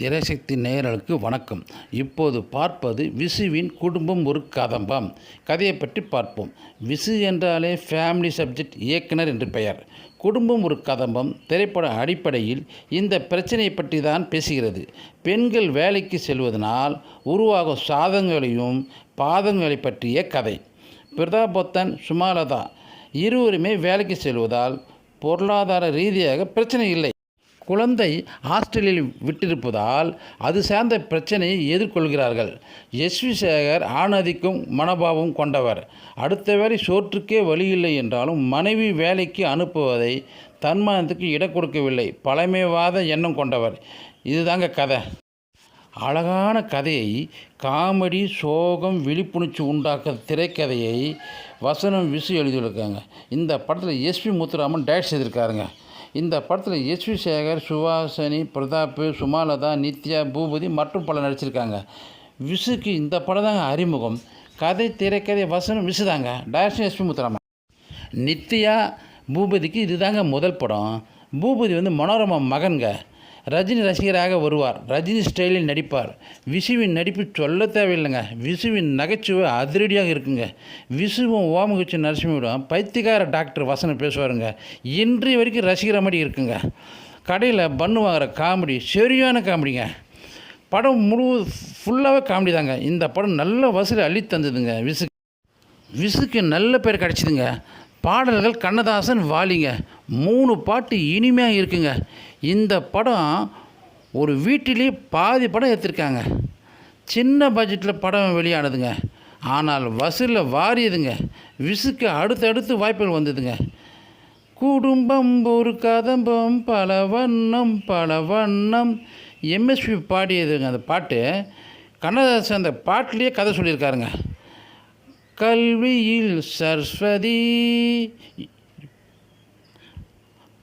திரைசக்தி நேயர்களுக்கு வணக்கம். இப்போது பார்ப்பது விசுவின் குடும்பம் ஒரு கதம்பம். கதையை பற்றி பார்ப்போம். விசு என்றாலே ஃபேமிலி சப்ஜெக்ட் இயக்குனர் என்று பெயர். குடும்பம் ஒரு கதம்பம். திரைப்பட அடிப்படையில் இந்த பிரச்சனையை பற்றி தான் பேசுகிறது. பெண்கள் வேலைக்கு செல்வதனால் உருவாகும் சாதங்களையும் பாதங்களை பற்றிய கதை. பிரதாபத்தன் சுமாலதா இருவருமே வேலைக்கு செல்வதால் பொருளாதார ரீதியாக பிரச்சனை இல்லை. குழந்தை ஹாஸ்டலில் விட்டிருப்பதால் அது சார்ந்த பிரச்சனையை எதிர்கொள்கிறார்கள். எஸ்வி சேகர் ஆணதிக்கும் மனபாவம் கொண்டவர். அடுத்த வேலை சோற்றுக்கே வழியில்லை என்றாலும் மனைவி வேலைக்கு அனுப்புவதை தன்மானத்துக்கு இடம் கொடுக்கவில்லை. பழமைவாத எண்ணம் கொண்டவர். இதுதாங்க கதை. அழகான கதையை காமெடி சோகம் விழிப்புணர்ச்சி உண்டாக்க திரைக்கதையை வசனம் விசு எழுதியிருக்காங்க. இந்த படத்தில் எஸ்பி முத்துராமன் டைரக்ட் செய்திருக்காருங்க. இந்த படத்தில் எஸ்வி சேகர் சுவாசனி பிரதாப் சுமாலதா நித்யா பூபதி மற்றும் பலர் நடிச்சிருக்காங்க. விசுக்கு இந்த படம் தாங்க அறிமுகம். கதை திரைக்கதை வசனம் விசு தாங்க. Direction SP Muthuraman. நித்யா பூபதிக்கு இதுதாங்க முதல் படம். பூபதி வந்து மனோரமா மகன்க. ரஜினி ரசிகராக வருவார். ரஜினி ஸ்டைலில் நடிப்பார். விசுவின் நடிப்பு சொல்ல தேவையில்லைங்க. விசுவின் நகைச்சுவை அதிரடியாக இருக்குங்க. விசுவும் ஓமகுச்சி நரசிம்மிடம் பைத்தியக்கார டாக்டர் வசனம் பேசுவாருங்க. இன்றைய வரைக்கும் ரசிக்கிற மாதிரி இருக்குங்க. கடையில் பண்ணு வாங்குற காமெடி சரியான காமெடிங்க. படம் முழு ஃபுல்லாகவே காமெடி தாங்க. இந்த படம் நல்ல வசூல் அள்ளி தந்ததுங்க. விசு விசுக்கு நல்ல பேர் கிடச்சிதுங்க. பாடல்கள் கண்ணதாசன் வாலிங்க. மூணு பாட்டு இனிமையாக இருக்குங்க. இந்த படம் ஒரு வீட்டிலே பாதி படம் எடுத்திருக்காங்க. சின்ன பட்ஜெட்டில் படம் வெளியானதுங்க. ஆனால் வசூலில் வாரியதுங்க. விசுக்கு அடுத்தடுத்து வாய்ப்புகள் வந்ததுங்க. குடும்பம் ஒரு கதம்பம் பல வண்ணம் பல வண்ணம். எம்எஸ்பி பாடியதுங்க அந்த பாட்டு. கண்ணதாசன் அந்த பாட்டிலேயே கதை சொல்லியிருக்காருங்க. கல்வியில் சரஸ்வதி.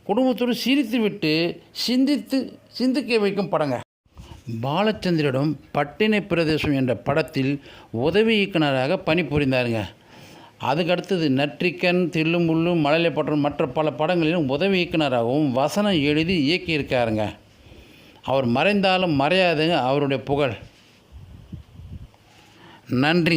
குடும்பத்தோடு சிரித்து விட்டு சிந்தித்து சிந்திக்க வைக்கும் படங்க. பாலச்சந்திரிடம் பட்டினை பிரதேசம் என்ற படத்தில் உதவி இயக்குனராக பணிபுரிந்தாருங்க. அதுக்கடுத்தது நற்றிக்கன் தில்லுமுள்ளு மலையிலப்பட்டம் மற்ற பல படங்களிலும் உதவி இயக்குனராகவும் வசனம் எழுதி இயக்கியிருக்காருங்க. அவர் மறைந்தாலும் மறையாதுங்க அவருடைய புகழ். நன்றி.